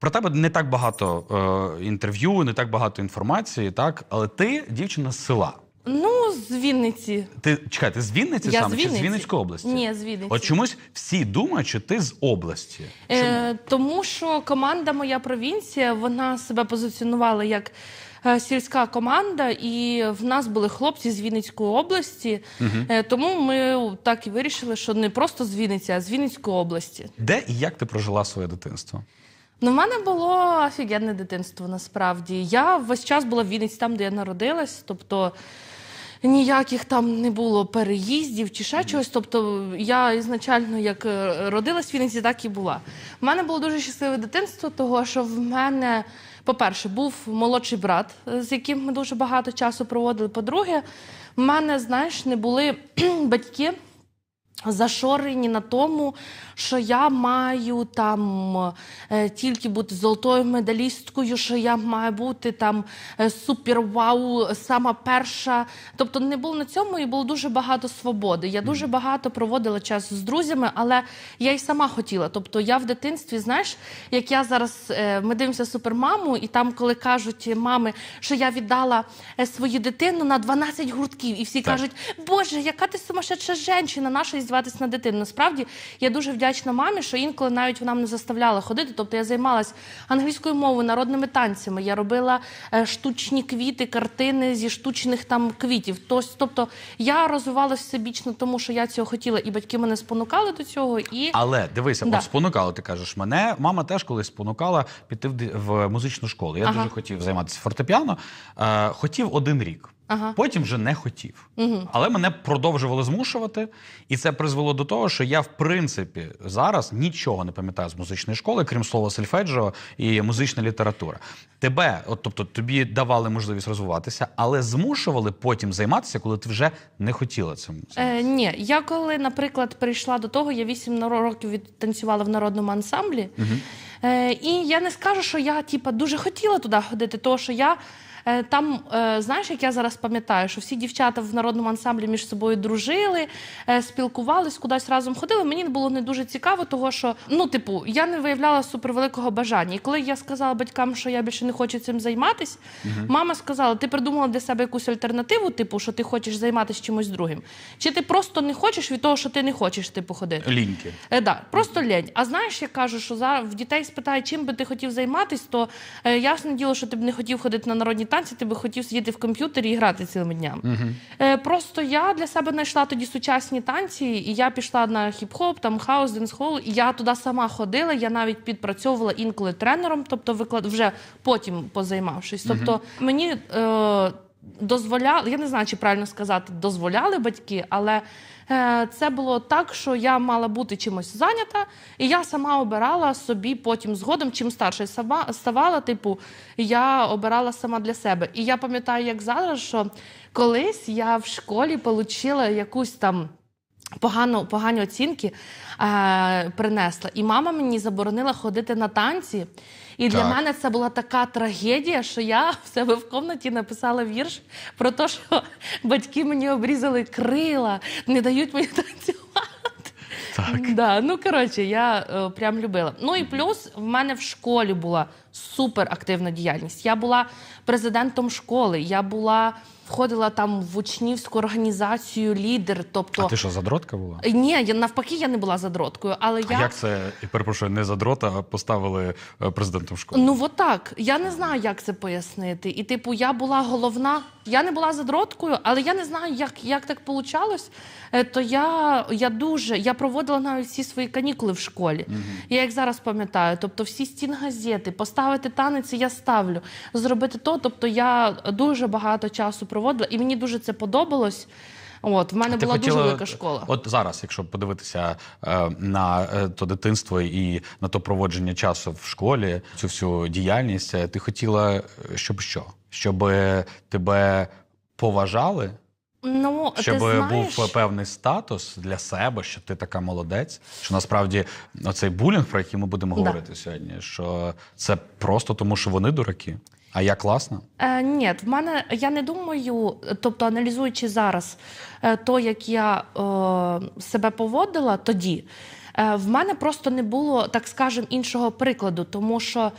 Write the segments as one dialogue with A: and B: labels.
A: Про тебе не так багато е, інтерв'ю, не так багато інформації, так? Але ти дівчина з села.
B: Ну, з Вінниці.
A: Ти чекай, ти з Вінниці
B: Я
A: саме
B: з
A: чи з
B: Вінниці.
A: Вінницької області?
B: Ні, з Вінниці.
A: От чомусь всі думають, що ти з області.
B: Е, тому що команда Моя провінція вона себе позиціонувала як сільська команда, і в нас були хлопці з Вінницької області. Е, тому ми так і вирішили, що не просто з Вінниці, а з Вінницької області.
A: Де і як ти прожила своє дитинство?
B: Ну, в мене було офігенне дитинство насправді. Я весь час була в Вінниці, там, де я народилась. Тобто ніяких там не було переїздів чи ще чогось. Тобто я ізначально як е, родилась в Вінниці, так і була. У мене було дуже щасливе дитинство, того що в мене, по-перше, був молодший брат, е, з яким ми дуже багато часу проводили. По-друге, в мене, знаєш, не були батьки зашорені на тому, що я маю там е, тільки бути золотою медалісткою, що я маю бути там е, супер вау, сама перша. Тобто не було на цьому і було дуже багато свободи. Я дуже багато проводила час з друзями, але я й сама хотіла. Тобто я в дитинстві, знаєш, як я зараз е, ми дивимося супермаму, і там, коли кажуть мами, що я віддала свою дитину на 12 гуртків, і всі
A: Так.
B: кажуть, Боже, яка ти сумасшедша жінка, наша іздіватися на дитину. Насправді я дуже вдячна мамі, що інколи навіть вона мене заставляла ходити. Тобто я займалась англійською мовою, народними танцями. Я робила е, штучні квіти, картини зі штучних там квітів. Тобто я розвивалася всебічно, тому що я цього хотіла, і батьки мене спонукали до цього. І
A: Але дивися,
B: Да.
A: от спонукала, ти кажеш, мене мама теж колись спонукала піти в музичну школу. Я
B: Ага.
A: дуже хотів займатися фортепіано. Е, хотів один рік.
B: Ага.
A: Потім вже не хотів. Але мене продовжували змушувати, і це призвело до того, що я, в принципі, зараз нічого не пам'ятаю з музичної школи, крім слова сельфеджіо і музична література. Тебе, от тобто, тобі давали можливість розвиватися, але змушували потім займатися, коли ти вже не хотіла цим.
B: Е, ні, я коли, наприклад, прийшла до того, я 8 років відтанцювала в народному ансамблі. Е, і я не скажу, що я типа, дуже хотіла туди ходити, тому що я. Е, Там, е, знаєш, як я зараз пам'ятаю, що всі дівчата в народному ансамблі між собою дружили, е, спілкувались, кудись разом ходили. Мені було не дуже цікаво, того що ну, типу, я не виявляла супервеликого бажання. І коли я сказала батькам, що я більше не хочу цим займатися, мама сказала: ти придумала для себе якусь альтернативу, типу, що ти хочеш займатися чимось другим. Чи ти просто не хочеш від того, що ти не хочеш типу ходити?
A: Ліньки.
B: Е, да, просто лень. А знаєш, я кажу, що зараз в дітей спитають, чим би ти хотів займатися, то е, ясне діло, що ти б не хотів ходити на народні танці, ти би хотів сидіти в комп'ютері і грати цілими днями. Е, просто я для себе знайшла тоді сучасні танці, і я пішла на хіп-хоп, там хаус, денсхол, і я туди сама ходила. Я навіть підпрацьовувала інколи тренером, тобто виклад вже потім позаймавшись. Тобто мені. Е, дозволяли, я не знаю, чи правильно сказати, дозволяли батьки, але е, це було так, що я мала бути чимось зайнята, і я сама обирала собі потім згодом, чим старше сама ставала, типу, я обирала сама для себе. І я пам'ятаю, як зараз, що колись я в школі отримала якусь там. Погану, погані оцінки е, принесла. І мама мені заборонила ходити на танці. І для
A: Так.
B: мене це була така трагедія, що я в себе в кімнаті написала вірш про те, що батьки мені обрізали крила, не дають мені танцювати.
A: Так.
B: Да, ну коротше, я е, прям любила. Ну і плюс в мене в школі була супер активна діяльність. Я була президентом школи, я була входила там в учнівську організацію лідер. Тобто
A: А ти що, задротка була?
B: ні, я навпаки, я не була задроткою, але
A: А
B: я
A: як це, я перепрошую, не задрота, а поставили е, президентом школи?
B: Ну от так. Я не знаю, як це пояснити. І, типу, я була головна. Я не була задроткою, але я не знаю, як, як так вийшло. То я, я дуже я проводила навіть всі свої канікули в школі. Я як зараз пам'ятаю, тобто всі стінгазети, поставити танець я ставлю, зробити то. Тобто я дуже багато часу проводила, і мені дуже це подобалось. От, в мене
A: Ти
B: була дуже велика школа.
A: От зараз, якщо подивитися е, на е, то дитинство і на то проводження часу в школі, цю всю діяльність, е, ти хотіла, е, щоб що? Щоб е, тебе поважали,
B: Ну,
A: щоб
B: ти знаєш...
A: був певний статус для себе, що ти така молодець. Що насправді оцей булінг, про який ми будемо
B: Да.
A: говорити сьогодні, що це просто тому, що вони дураки. А я класна.
B: Е, ні, в мене я не думаю, тобто аналізуючи зараз е, то, як я е, себе поводила тоді, Е, В мене просто не було, так скажем, іншого прикладу, тому що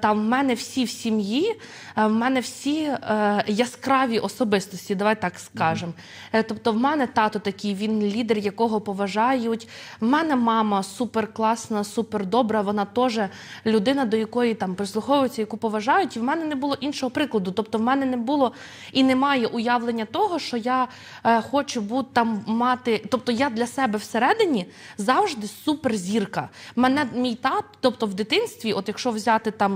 B: там в мене всі в сім'ї, е, в мене всі е, яскраві особистості, давай так скажемо. Е, Тобто, в мене тато такий, він лідер, якого поважають. В мене мама супер класна, супер добра. Вона теж людина, до якої там прислуховуються, яку поважають. І в мене не було іншого прикладу. Тобто, в мене не було і немає уявлення того, що я е, хочу бути там мати. Тобто, я для себе всередині завжди суперзірка. Мене мій тат, тобто в дитинстві, от якщо взяти там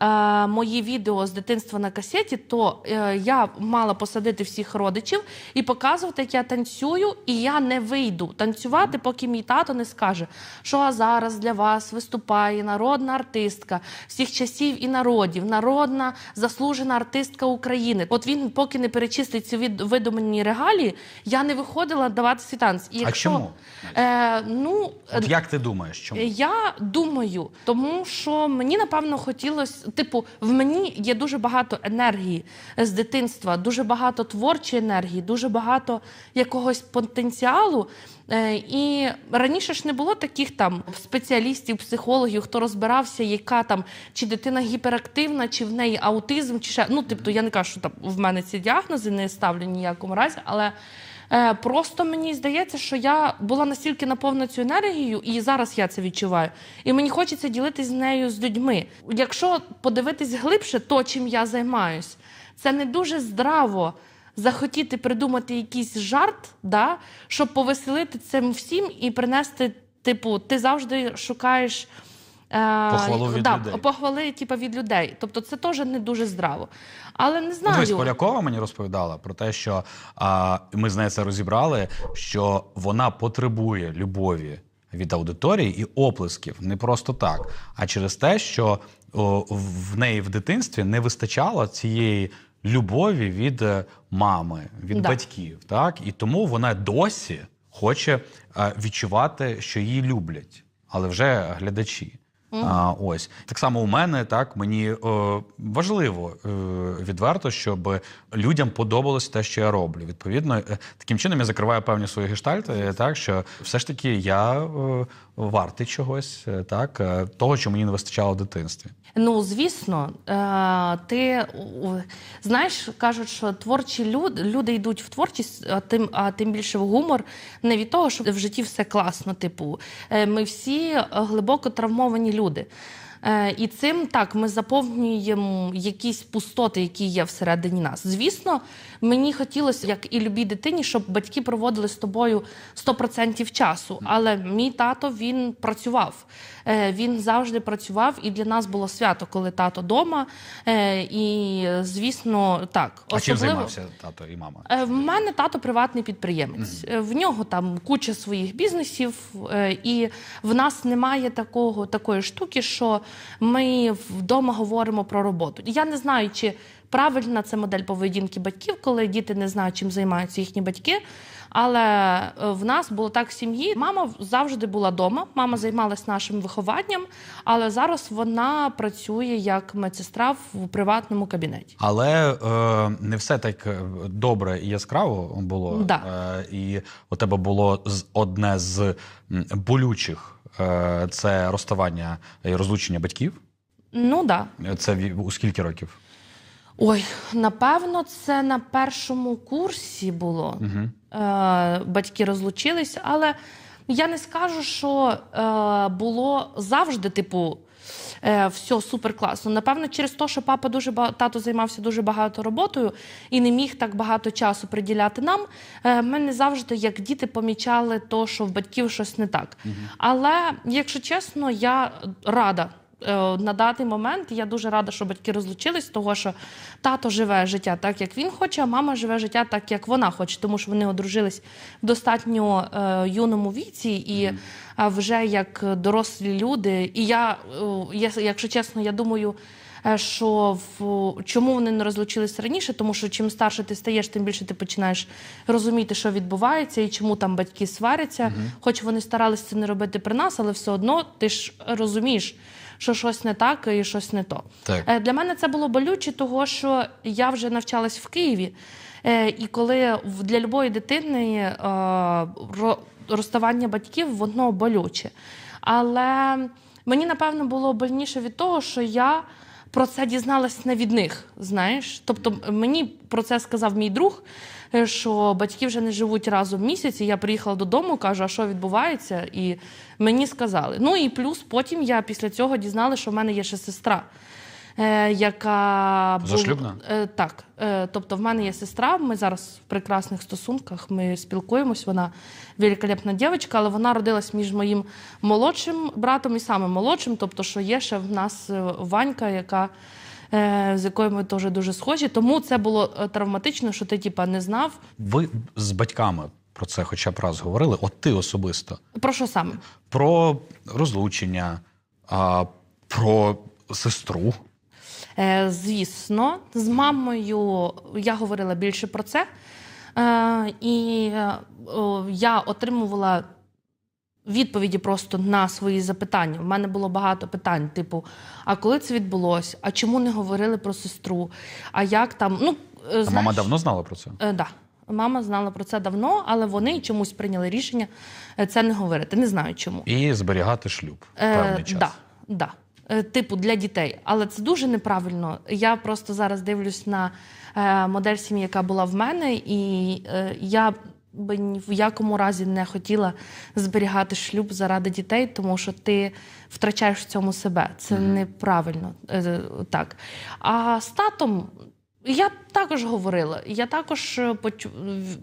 B: е, мої відео з дитинства на касеті, то е, я мала посадити всіх родичів і показувати, як я танцюю, і я не вийду танцювати, поки мій тато не скаже, що зараз для вас виступає народна артистка всіх часів і народів, народна заслужена артистка України. От він поки не перечислить ці від- видумані регалії, я не виходила давати свій танець. І
A: А чому?
B: Е, ну,
A: От як ти думаєш, чому?
B: я думаю, тому що мені напевно хотілося, типу, в мені є дуже багато енергії з дитинства, дуже багато творчої енергії, дуже багато якогось потенціалу. Е, І раніше ж не було таких там спеціалістів, психологів, хто розбирався, яка там чи дитина гіперактивна, чи в неї аутизм, чи ще ну, тобто, я не кажу, що там в мене ці діагнози не ставлю ніякому разі, але. Е, Просто мені здається, що я була настільки наповнена цю енергією, і зараз я це відчуваю. І мені хочеться ділитись з нею з людьми. Якщо подивитись глибше, то чим я займаюсь, це не дуже здраво захотіти придумати якийсь жарт, да, щоб повеселити цим всім і принести, типу, ти завжди шукаєш. Е,
A: Похвалу від
B: да,
A: людей.
B: Похвали, типу, від людей. Тобто це теж не дуже здраво. Але не
A: Ну,
B: знаю.
A: Дивись, Полякова мені розповідала про те, що а, ми з нею це розібрали, що вона потребує любові від аудиторії і оплесків не просто так, а через те, що о, в неї в дитинстві не вистачало цієї любові від е, мами, від
B: Да.
A: батьків. Так? І тому вона досі хоче е, відчувати, що її люблять, але вже глядачі. А, ось так само у мене так мені е, важливо е, відверто, щоб людям подобалось те, що я роблю. Відповідно, е, таким чином я закриваю певні свої гештальти, так що все ж таки я е, вартий чогось, так того, що мені не вистачало в дитинстві.
B: Ну, звісно, ти знаєш, кажуть, що творчі люди, люди йдуть в творчість, а тим, а тим більше в гумор, не від того, що в житті все класно. Типу, ми всі глибоко травмовані люди. Е, І цим так ми заповнюємо якісь пустоти, які є всередині нас. Звісно, мені хотілося, як і любій дитині, щоб батьки проводили з тобою 100% часу. Але мій тато він працював. Е, Він завжди працював, і для нас було свято, коли тато вдома. І звісно, так
A: А чим займався тато і мама?
B: Е, В мене тато приватний підприємець. Е, В нього там куча своїх бізнесів, е, і в нас немає такого такої штуки, що ми вдома говоримо про роботу. Я не знаю, чи правильна це модель поведінки батьків, коли діти не знають, чим займаються їхні батьки. Але е, в нас було так в сім'ї. Мама завжди була вдома. Мама займалась нашим вихованням, але зараз вона працює як медсестра в приватному кабінеті.
A: Але е, не все так е, добре і яскраво було.
B: Да.
A: Е, і у тебе було одне з болючих це розставання і розлучення батьків.
B: Ну так. Да.
A: Це у скільки років?
B: Ой, напевно, це на першому курсі було.
A: Угу.
B: Е, батьки розлучились, але я не скажу, що е, було завжди, типу. Е, все супер класно. Напевно, через те, що папа дуже тато займався дуже багато роботою і не міг так багато часу приділяти нам. Е, ми не завжди, як діти, помічали то, що в батьків щось не так. Але, якщо чесно, я рада. Е, На даний момент я дуже рада, що батьки розлучились, того що тато живе життя так, як він хоче, а мама живе життя так, як вона хоче, тому що вони одружились в достатньо е, юному віці і е, вже як дорослі люди. І я, е, я, якщо чесно, я думаю. е, Що в чому вони не розлучились раніше? Тому що чим старше ти стаєш, тим більше ти починаєш розуміти, що відбувається, і чому там батьки сваряться. Хоч вони старалися це не робити при нас, але все одно ти ж розумієш, що щось не так і щось не то.
A: Так.
B: Е, Для мене це було болюче, того що я вже навчалась в Києві. Е, І коли для любої дитини е, розставання батьків воно болюче. Але мені напевно було больніше від того, що я про це дізналась не від них. Знаєш, тобто мені про це сказав мій друг. е, Що батьки вже не живуть разом місяць, і я приїхала додому, кажу, а що відбувається? І мені сказали. Ну і плюс потім я після цього дізналася, що в мене є ще сестра, яка була-
A: Зашлюбна?
B: Е, так. Е, тобто, в мене є сестра, ми зараз в прекрасних стосунках, ми спілкуємось. Вона великолепна дівчинка, але вона родилась між моїм молодшим братом і самим молодшим. Тобто, що є ще в нас е, Ванька, яка. е, З якою ми теж дуже схожі, тому це було е, травматично, що ти типа не знав.
A: Ви з батьками про це хоча б раз говорили, от ти особисто.
B: Про що саме?
A: Про розлучення, а, про сестру.
B: Е, звісно, з мамою я говорила більше про це. Е, і е, я отримувала відповіді просто на свої запитання. У мене було багато питань, типу: а коли це відбулося? А чому не говорили про сестру? А як там? Ну, е,
A: А мама давно знала про це?
B: Е, да. Мама знала про це давно, але вони чомусь прийняли рішення це не говорити. Не знаю чому.
A: І зберігати шлюб певний час.
B: Е, Да, да. Е, Типу для дітей. Але це дуже неправильно. Я просто зараз дивлюсь на е, модель сім'ї, яка була в мене, і е, я би ні в якому разі не хотіла зберігати шлюб заради дітей, тому що ти втрачаєш в цьому себе. Це неправильно. Е, так. А з татом. Я також говорила, я також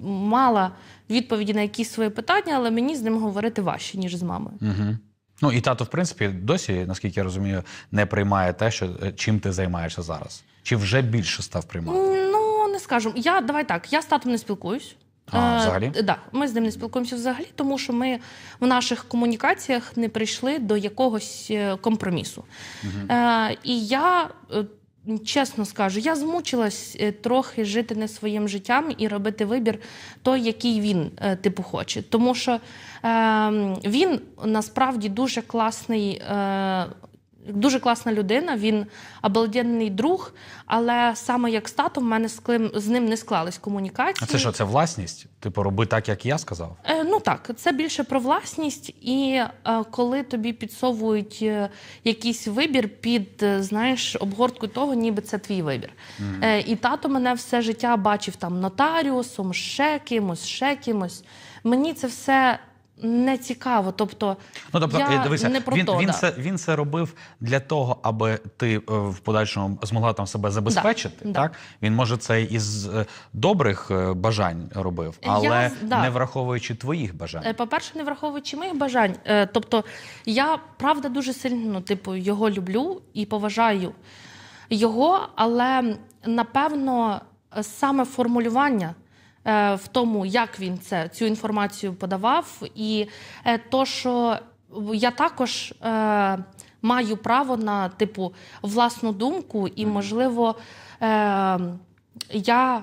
B: мала відповіді на якісь свої питання, але мені з ним говорити важче, ніж з мамою.
A: Угу. Ну і тато, в принципі, досі, наскільки я розумію, не приймає те, що е, чим ти займаєшся зараз. Чи вже більше став приймати?
B: Ну, не скажу. Я давай так, я з татом не спілкуюсь.
A: А,
B: Е,
A: взагалі?
B: Да, ми з ним не спілкуємося взагалі, тому що ми в наших комунікаціях не прийшли до якогось компромісу. компромісу. Е, і я. Чесно скажу, я змучилась е, трохи жити не своїм життям і робити вибір той, який він е, типу хоче. Тому що е, він насправді дуже класний, е, дуже класна людина. Він обалденний друг, але саме як з татом, в мене з, клим, з ним не склались комунікації.
A: А це що, це власність? Типу, роби так, як я сказав?
B: Е, Ну так, це більше про власність, і е, коли тобі підсовують е, якийсь вибір під е, знаєш обгортку того, ніби це твій вибір. Е, і тато мене все життя бачив там нотаріусом, ще кимось, ще кимось. Мені це все не цікаво. Тобто,
A: Ну тобто,
B: я
A: е, дивися,
B: не про
A: він,
B: то,
A: він,
B: да.
A: це, він це робив для того, аби ти е, в подальшому змогла там себе забезпечити.
B: Да, да.
A: Так він може це із е, добрих бажань робив, але
B: да.
A: не враховуючи твоїх бажань.
B: Е, По-перше, не враховуючи моїх бажань. Тобто, я правда дуже сильно, ну, типу, його люблю і поважаю його, але напевно саме формулювання. Е, В тому, як він це цю інформацію подавав, і е, то, що я також е, маю право на типу власну думку, і можливо, е, я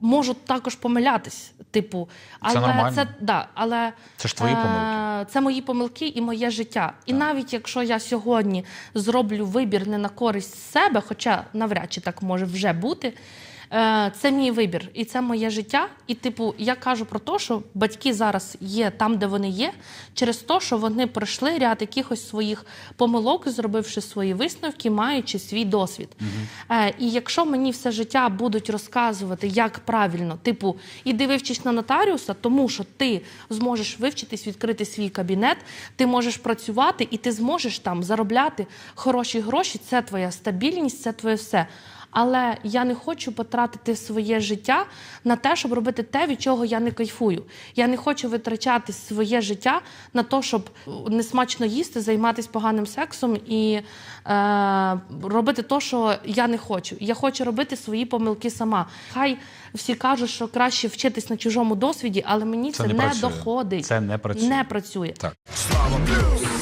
B: можу також помилятись. Типу, але
A: нормально.
B: це да, але
A: Це ж твої помилки.
B: Це мої помилки і моє життя. І навіть якщо я сьогодні зроблю вибір не на користь себе, хоча навряд чи так може вже бути. Е, Це мій вибір, і це моє життя. І, типу, я кажу про те, що батьки зараз є там, де вони є, через те, що вони пройшли ряд якихось своїх помилок, зробивши свої висновки, маючи свій досвід. Е, І якщо мені все життя будуть розказувати, як правильно, типу, іди вивчись на нотаріуса, тому що ти зможеш вивчитись, відкрити свій кабінет, ти можеш працювати і ти зможеш там заробляти хороші гроші. Це твоя стабільність, це твоє все. Але я не хочу потратити своє життя на те, щоб робити те, від чого я не кайфую. Я не хочу витрачати своє життя на те, щоб несмачно їсти, займатися поганим сексом і е, робити те, що я не хочу. Я хочу робити свої помилки сама. Хай всі кажуть, що краще вчитись на чужому досвіді, але мені
A: Це
B: це,
A: не
B: не, доходить.
A: Це не працює.
B: Не працює.
A: Так.
C: Слава плюс,